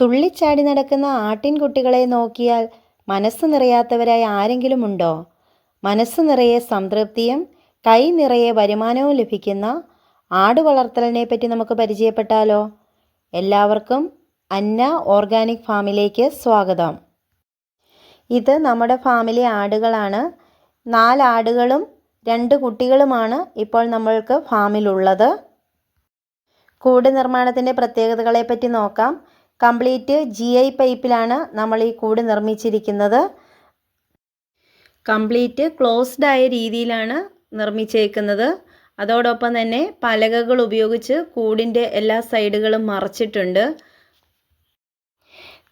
തുള്ളിച്ചാടി നടക്കുന്ന ആട്ടിൻകുട്ടികളെ നോക്കിയാൽ മനസ്സ് നിറയാത്തവരായി ആരെങ്കിലും ഉണ്ടോ മനസ്സ് നിറയെ സംതൃപ്തിയും കൈ നിറയെ വരുമാനവും ലഭിക്കുന്ന ആട് വളർത്തലിനെ പറ്റി നമുക്ക് പരിചയപ്പെട്ടാലോ? എല്ലാവർക്കും അന്ന ഓർഗാനിക് ഫാമിലേക്ക് സ്വാഗതം. ഇത് നമ്മുടെ ഫാമിലി ആടുകളാണ്. നാല് ആടുകളും രണ്ട് കുട്ടികളുമാണ് ഇപ്പോൾ നമ്മൾക്ക് ഫാമിലുള്ളത്. കൂട് നിർമ്മാണത്തിന്റെ പ്രത്യേകതകളെ പറ്റി നോക്കാം. കംപ്ലീറ്റ് ജി ഐ പൈപ്പിലാണ് നമ്മൾ ഈ കൂട് നിർമ്മിച്ചിരിക്കുന്നത്. കംപ്ലീറ്റ് ക്ലോസ്ഡ് ആയ രീതിയിലാണ് നിർമ്മിച്ചേക്കുന്നത്. അതോടൊപ്പം തന്നെ പലകകൾ ഉപയോഗിച്ച് കൂടിന്റെ എല്ലാ സൈഡുകളും മറച്ചിട്ടുണ്ട്.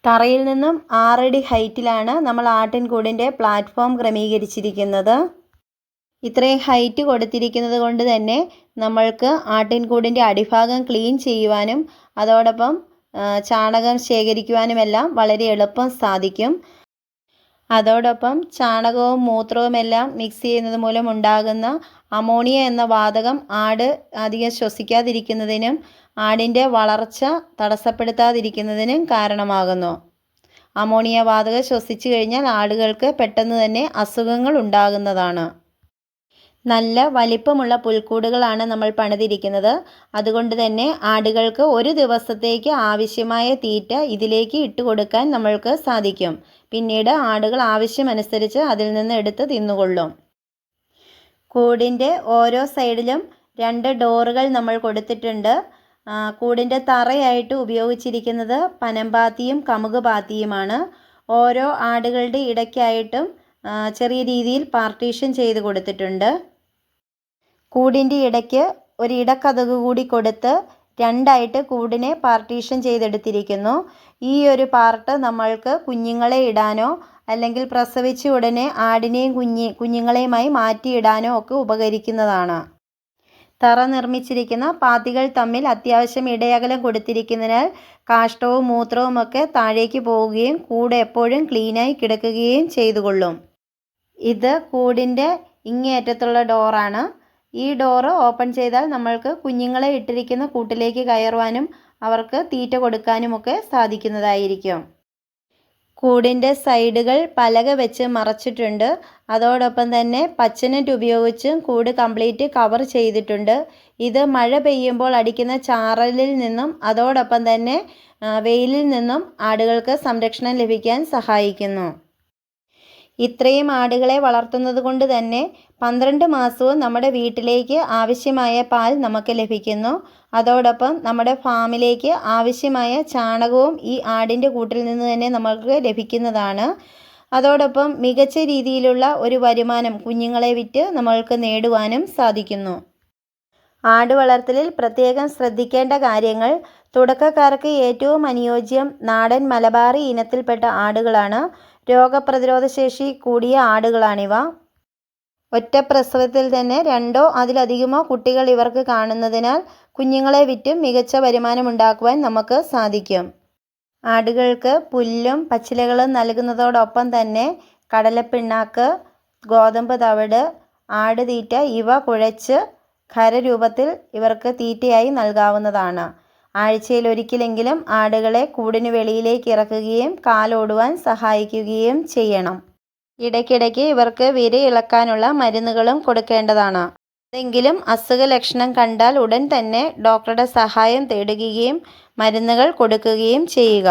തറയിൽ നിന്നും ആറടി ഹൈറ്റിലാണ് നമ്മൾ ആട്ടിൻകൂടിന്റെ പ്ലാറ്റ്ഫോം ക്രമീകരിച്ചിരിക്കുന്നത്. ഇത്രയും ഹൈറ്റ് കൊടുത്തിരിക്കുന്നത് കൊണ്ട് തന്നെ നമ്മൾക്ക് ആട്ടിൻകൂടിന്റെ അടിഭാഗം ക്ലീൻ ചെയ്യുവാനും അതോടൊപ്പം ചാണകം ശേഖരിക്കുവാനുമെല്ലാം വളരെ എളുപ്പം സാധിക്കും. അതോടൊപ്പം ചാണകവും മൂത്രവും എല്ലാം മിക്സ് ചെയ്യുന്നത് മൂലം ഉണ്ടാകുന്ന അമോണിയ എന്ന വാതകം ആട് അധികം ശ്വസിക്കാതിരിക്കുന്നതിനും ആടിന്റെ വളർച്ച തടസ്സപ്പെടുത്താതിരിക്കുന്നതിനും കാരണമാകുന്നു. അമോണിയ വാതകം ശ്വസിച്ചു കഴിഞ്ഞാൽ ആടുകൾക്ക് പെട്ടെന്ന് തന്നെ അസുഖങ്ങൾ ഉണ്ടാകുന്നതാണ്. നല്ല വലിപ്പമുള്ള പുൽക്കൂടുകളാണ് നമ്മൾ പണിതിരിക്കുന്നത്. അതുകൊണ്ട് തന്നെ ആടുകൾക്ക് ഒരു ദിവസത്തേക്ക് ആവശ്യമായ തീറ്റ ഇതിലേക്ക് ഇട്ട് കൊടുക്കാൻ നമ്മൾക്ക് സാധിക്കും. പിന്നീട് ആടുകൾ ആവശ്യമനുസരിച്ച് അതിൽ നിന്ന് എടുത്ത് തിന്നുകൊള്ളും. കൂടിന്റെ ഓരോ സൈഡിലും രണ്ട് ഡോറുകൾ നമ്മൾ കൊടുത്തിട്ടുണ്ട്. കൂടിന്റെ തറയായിട്ട് ഉപയോഗിച്ചിരിക്കുന്നത് പനമ്പാത്തിയും കമുക് പാത്തിയുമാണ് ഓരോ ആടുകളുടെ ഇടയ്ക്കായിട്ടും ചെറിയ രീതിയിൽ പാർട്ടീഷൻ ചെയ്ത് കൊടുത്തിട്ടുണ്ട്. കൂടിന്റെ ഇടയ്ക്ക് ഒരു ഇടക്കതക് കൂടി കൊടുത്ത് രണ്ടായിട്ട് കൂടിനെ പാർട്ടീഷൻ ചെയ്തെടുത്തിരിക്കുന്നു. ഈ ഒരു പാർട്ട് നമ്മൾക്ക് കുഞ്ഞുങ്ങളെ ഇടാനോ അല്ലെങ്കിൽ പ്രസവിച്ച ഉടനെ ആടിനെയും കുഞ്ഞി കുഞ്ഞുങ്ങളെയുമായി മാറ്റിയിടാനോ ഒക്കെ ഉപകരിക്കുന്നതാണ്. തറ നിർമ്മിച്ചിരിക്കുന്ന പാത്തികൾ തമ്മിൽ അത്യാവശ്യം ഇടയകലം കൊടുത്തിരിക്കുന്നതിനാൽ കാഷ്ടവും മൂത്രവും ഒക്കെ താഴേക്ക് പോവുകയും കൂട് എപ്പോഴും ക്ലീനായി കിടക്കുകയും ചെയ്തുകൊള്ളും. ഇത് കൂടിന്റെ ഇങ്ങേയറ്റത്തുള്ള ഡോറാണ്. ഈ ഡോറ് ഓപ്പൺ ചെയ്താൽ നമ്മൾക്ക് കുഞ്ഞുങ്ങളെ ഇട്ടിരിക്കുന്ന കൂട്ടിലേക്ക് കയറുവാനും അവർക്ക് തീറ്റ കൊടുക്കാനുമൊക്കെ സാധിക്കുന്നതായിരിക്കും. കൂടിന്റെ സൈഡുകൾ പലക വെച്ച് മറച്ചിട്ടുണ്ട്. അതോടൊപ്പം തന്നെ പച്ചനെറ്റ് ഉപയോഗിച്ചും കൂട് കംപ്ലീറ്റ് കവർ ചെയ്തിട്ടുണ്ട്. ഇത് മഴ പെയ്യുമ്പോൾ അടിക്കുന്ന ചാറലിൽ നിന്നും അതോടൊപ്പം തന്നെ വെയിലിൽ നിന്നും ആടുകൾക്ക് സംരക്ഷണം ലഭിക്കാൻ സഹായിക്കുന്നു. ഇത്രയും ആടുകളെ വളർത്തുന്നത് കൊണ്ട് തന്നെ പന്ത്രണ്ട് മാസവും നമ്മുടെ വീട്ടിലേക്ക് ആവശ്യമായ പാൽ നമുക്ക് ലഭിക്കുന്നു. അതോടൊപ്പം നമ്മുടെ ഫാമിലേക്ക് ആവശ്യമായ ചാണകവും ഈ ആടിന്റെ കൂട്ടിൽ നിന്ന് തന്നെ നമുക്ക് ലഭിക്കുന്നതാണ്. അതോടൊപ്പം മികച്ച രീതിയിലുള്ള ഒരു വരുമാനം കുഞ്ഞുങ്ങളെ വിറ്റ് നമ്മൾക്ക് നേടുവാനും സാധിക്കുന്നു. ആട് വളർത്തലിൽ പ്രത്യേകം ശ്രദ്ധിക്കേണ്ട കാര്യങ്ങൾ തുടക്കക്കാർക്ക് ഏറ്റവും അനുയോജ്യം നാടൻ മലബാറി ഇനത്തിൽപ്പെട്ട ആടുകളാണ്. രോഗപ്രതിരോധ ശേഷി കൂടിയ ആടുകളാണിവ. ഒറ്റ പ്രസവത്തിൽ തന്നെ രണ്ടോ അതിലധികമോ കുട്ടികൾ ഇവർക്ക് കാണുന്നതിനാൽ കുഞ്ഞുങ്ങളെ വിറ്റും മികച്ച വരുമാനം ഉണ്ടാക്കുവാൻ നമുക്ക് സാധിക്കും. ആടുകൾക്ക് പുല്ലും പച്ചിലകളും നൽകുന്നതോടൊപ്പം തന്നെ കടലപ്പിണ്ണാക്ക് ഗോതമ്പ് തവിട് ആടുതീറ്റ ഇവ കുഴച്ച് ഖരരൂപത്തിൽ ഇവർക്ക് തീറ്റയായി നൽകാവുന്നതാണ്. ആഴ്ചയിൽ ഒരിക്കലെങ്കിലും ആടുകളെ കൂടിന് വെളിയിലേക്ക് ഇറക്കുകയും കാലോടുവാൻ സഹായിക്കുകയും ചെയ്യണം. ഇടയ്ക്കിടയ്ക്ക് ഇവർക്ക് വിര ഇളക്കാനുള്ള മരുന്നുകളും കൊടുക്കേണ്ടതാണ്. എന്തെങ്കിലും അസുഖ ലക്ഷണം കണ്ടാൽ ഉടൻ തന്നെ ഡോക്ടറുടെ സഹായം തേടുകയും മരുന്നുകൾ കൊടുക്കുകയും ചെയ്യുക.